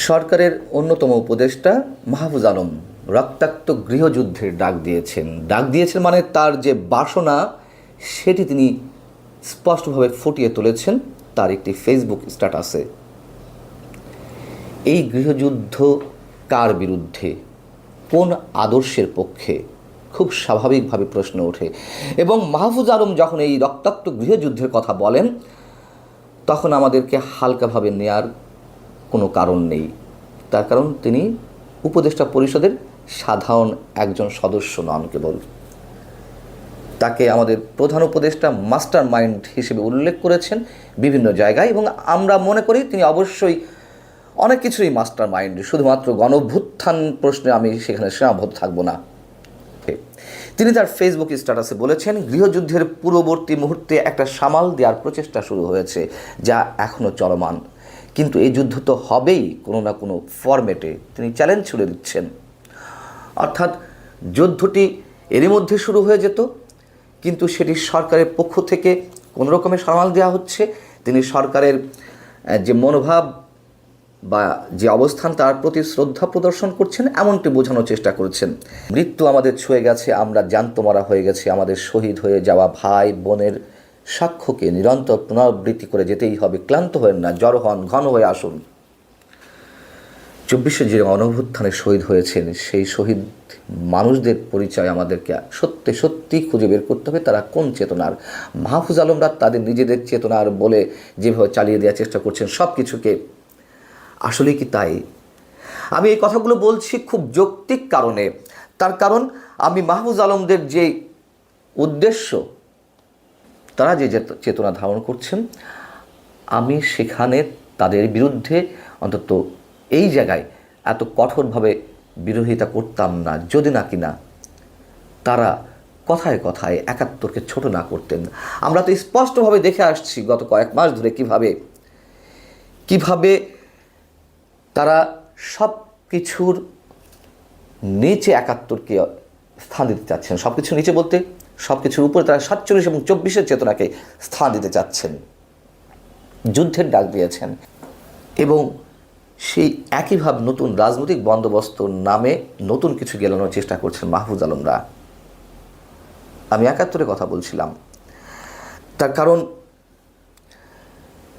সরকারের অন্যতম উপদেষ্টা মাহফুজ আলম রক্তাক্ত গৃহযুদ্ধের ডাক দিয়েছেন। ডাক দিয়েছেন মানে তার যে বাসনা, সেটি তিনি স্পষ্টভাবে ফুটিয়ে তুলেছেন তার একটি ফেসবুক স্ট্যাটাসে এই গৃহযুদ্ধ কার বিরুদ্ধে? কোন আদর্শের পক্ষে? খুব স্বাভাবিকভাবে প্রশ্ন ওঠে। এবং মাহফুজ আলম যখন এই রক্তাক্ত গৃহযুদ্ধের কথা বলেন, তখন আমাদেরকে হালকাভাবে নেয়ার কোনো কারণ নেই। তার কারণ তিনি উপদেষ্টা পরিষদের সাধারণ একজন সদস্য নন কেবল। তাকে আমাদের প্রধান উপদেষ্টা মাস্টার মাইন্ড হিসেবে উল্লেখ করেছেন বিভিন্ন জায়গায় এবং আমরা মনে করি তিনি অবশ্যই অনেক কিছুই মাস্টার মাইন্ড শুধুমাত্র গণভ্যুত্থান প্রশ্নে আমি সেখানে সীমাবদ্ধ থাকব না। তিনি তার ফেসবুক স্ট্যাটাসে বলেছেন, গৃহযুদ্ধের পূর্ববর্তী মুহূর্তে একটা সামাল দেওয়ার প্রচেষ্টা শুরু হয়েছে, যা এখনও চলমান। কিন্তু এই যুদ্ধ তো হবেই কোনো না কোনো ফরম্যাটে তিনি চ্যালেঞ্জ ছুড়ে দিচ্ছেন। অর্থাৎ যুদ্ধটি এরই মধ্যে শুরু হয়ে যেত, কিন্তু সেটি সরকারের পক্ষ থেকে কোনো রকমের সামাল দেওয়া হচ্ছে। তিনি সরকারের যে মনোভাব বা যে অবস্থান, তার প্রতি শ্রদ্ধা প্রদর্শন করছেন, এমনটি বোঝানোর চেষ্টা করছেন। মৃত্যু আমাদের ছুঁয়ে গেছে, আমরা জ্যান্ত মরা হয়ে গেছি, আমাদের শহীদ হয়ে যাওয়া ভাই বোনের সাক্ষ্যকে নিরন্তর পুনরাবৃত্তি করে যেতেই হবে। ক্লান্ত হয়েন না, জড় হন, ঘন হয়ে আসুন। চব্বিশে যে অনভ্যুত্থানে শহীদ হয়েছেন, সেই শহীদ মানুষদের পরিচয় আমাদেরকে সত্যি সত্যি খুঁজে বের করতে হবে। তারা কোন চেতনার? মাহফুজ আলমরা তাদের নিজেদের চেতনার বলে যেভাবে চালিয়ে দেওয়ার চেষ্টা করছেন সব কিছুকে আসলে কি তাই? আমি এই কথাগুলো বলছি খুব যৌক্তিক কারণে। তার কারণ, আমি মাহফুজ আলমদের যে উদ্দেশ্য তারা যে চেতনা ধারণ করছেন, আমি সেখানে তাদের বিরুদ্ধে অন্তত এই জায়গায় এত কঠোরভাবে বিরোধিতা করতাম না, যদি না কিনা তারা কথায় কথায় একাত্তরকে ছোট না করতেন। আমরা তো স্পষ্টভাবে দেখে আসছি গত কয়েক মাস ধরে কীভাবে কীভাবে তারা সব কিছুর নিচে একাত্তরকে স্থান দিতে চাচ্ছেন। সব কিছু নিচে বলতে সব কিছুর উপরে তারা সাতচল্লিশ এবং চব্বিশের চেতনাকে স্থান দিতে চাচ্ছেন। যুদ্ধের ডাক দিয়েছেন। এবং সেই একইভাবে নতুন রাজনৈতিক বন্দোবস্ত নামে নতুন কিছু গেলানোর চেষ্টা করছেন মাহফুজ আলমরা। আমি একাত্তরে কথা বলছিলাম। তার কারণ,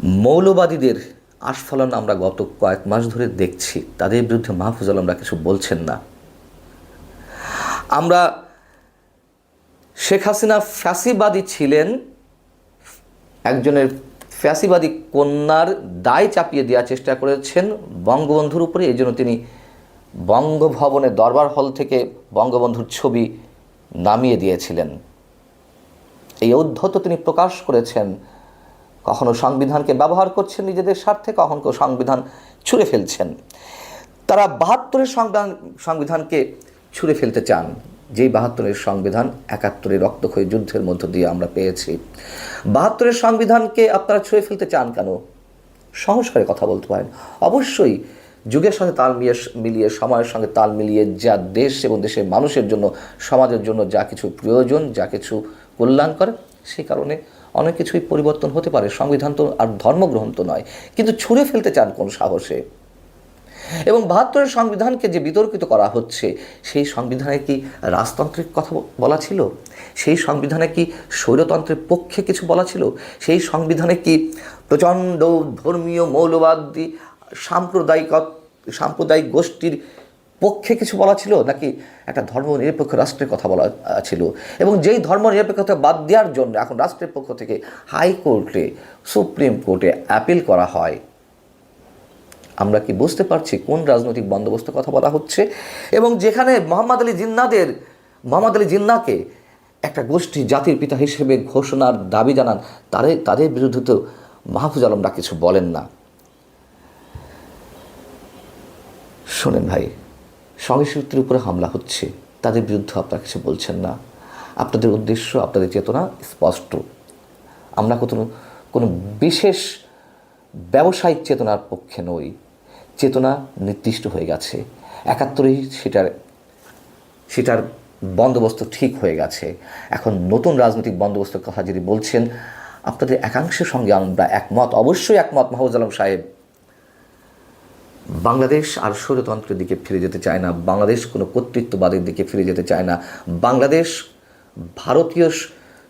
মৌলবাদীদের আস্ফলন আমরা গত কয়েক মাস ধরে দেখছি। তাদের বিরুদ্ধে মাহফুজ আলমরা কিছু বলছেন না। আমরা শেখ হাসিনা ফ্যাসিবাদী ছিলেন, একজনের ফ্যাসিবাদী কন্যার দায় চাপিয়ে দেওয়ার চেষ্টা করেছেন বঙ্গবন্ধুর উপরে। এই জন্য তিনি বঙ্গভবনের দরবার হল থেকে বঙ্গবন্ধুর ছবি নামিয়ে দিয়েছিলেন। এই ঔদ্ধত্য তিনি প্রকাশ করেছেন, কখনো সংবিধানকে ব্যবহার করছেন নিজেদের স্বার্থে, কখনো সংবিধান ছুঁড়ে ফেলছেন। তারা বাহাত্তরের সংবিধান সংবিধানকে ছুঁড়ে ফেলতে চান। যেই বাহাত্তরের সংবিধান একাত্তরের রক্তক্ষয়ী যুদ্ধের মধ্য দিয়ে আমরা পেয়েছি। বাহাত্তরের সংবিধানকে আপনারা ছুঁয়ে ফেলতে চান কেন? সংস্কারে কথা বলতে পারেন। অবশ্যই যুগের সাথে তাল মিলিয়ে মিলিয়ে, সময়ের সঙ্গে তাল মিলিয়ে যা দেশ এবং দেশের মানুষের জন্য, সমাজের জন্য যা কিছু প্রয়োজন, যা কিছু কল্যাণ করে সেই কারণে অনেক কিছুই পরিবর্তন হতে পারে। সংবিধান তো আর ধর্মগ্রহণ তো নয়। কিন্তু ছুঁড়ে ফেলতে চান কোন সাহসে? এবং বাহাত্তরের সংবিধানকে যে বিতর্কিত করা হচ্ছে, সেই সংবিধানে কি রাজতন্ত্রের কথা বলা ছিল? সেই সংবিধানে কি স্বৈরতন্ত্রের পক্ষে কিছু বলা ছিল? সেই সংবিধানে কি প্রচণ্ড ধর্মীয় মৌলবাদী সাম্প্রদায়িক সাম্প্রদায়িক গোষ্ঠীর পক্ষে কিছু বলা ছিল? নাকি একটা ধর্ম নিরপেক্ষ রাষ্ট্রের কথা বলা ছিল? এবং যেই ধর্ম নিরপেক্ষতা বাদ দেওয়ার জন্য এখন রাষ্ট্রের পক্ষ থেকে হাইকোর্টে, সুপ্রিম কোর্টে অ্যাপিল করা হয়। আমরা কি বুঝতে পারছি কোন রাজনৈতিক বন্দোবস্তের কথা বলা হচ্ছে? এবং যেখানে মোহাম্মদ আলী জিন্নাদের, মোহাম্মদ আলী জিন্নাকে একটা গোষ্ঠী জাতির পিতা হিসেবে ঘোষণার দাবি জানান তাদের তাদের বিরুদ্ধে তো মাহফুজ আলমরা কিছু বলেন না। শোনেন ভাই সহিংসতির উপরে হামলা হচ্ছে, তাদের বিরুদ্ধে আপনারা কিছু বলছেন না। আপনাদের উদ্দেশ্য, আপনাদের চেতনা স্পষ্ট। আমরা কোনো কোনো বিশেষ ব্যবসায়িক চেতনার পক্ষে নই। চেতনা নির্দিষ্ট হয়ে গেছে। একাত্তরেই সেটার সেটার বন্দোবস্ত ঠিক হয়ে গেছে। এখন নতুন রাজনৈতিক বন্দোবস্তের কথা যদি বলছেন, আপনাদের একাংশের সঙ্গে আমরা একমত, অবশ্যই একমত মাহবুজ আলম সাহেব। বাংলাদেশ আর স্বৈরতন্ত্রের দিকে ফিরে যেতে চায় না, বাংলাদেশ কোনো কর্তৃত্ববাদের দিকে ফিরে যেতে চায় না। বাংলাদেশ ভারতীয়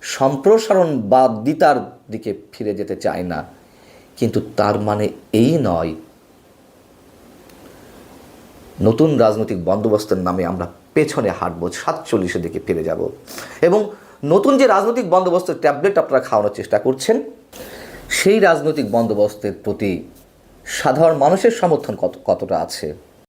সম্প্রসারণবাদিতার দিকে ফিরে যেতে চায় না। কিন্তু তার মানে এই নয়। নতুন রাজনৈতিক বন্দোবস্তের নামে আমরা পেছনে হাঁটবো, সাতচল্লিশে দিকে ফিরে যাব। এবং নতুন যে রাজনৈতিক বন্দোবস্তের ট্যাবলেট আপনারা খাওয়ানোর চেষ্টা করছেন, সেই রাজনৈতিক বন্দোবস্তের প্রতি সাধারণ মানুষের সমর্থন কত, কতটা আছে?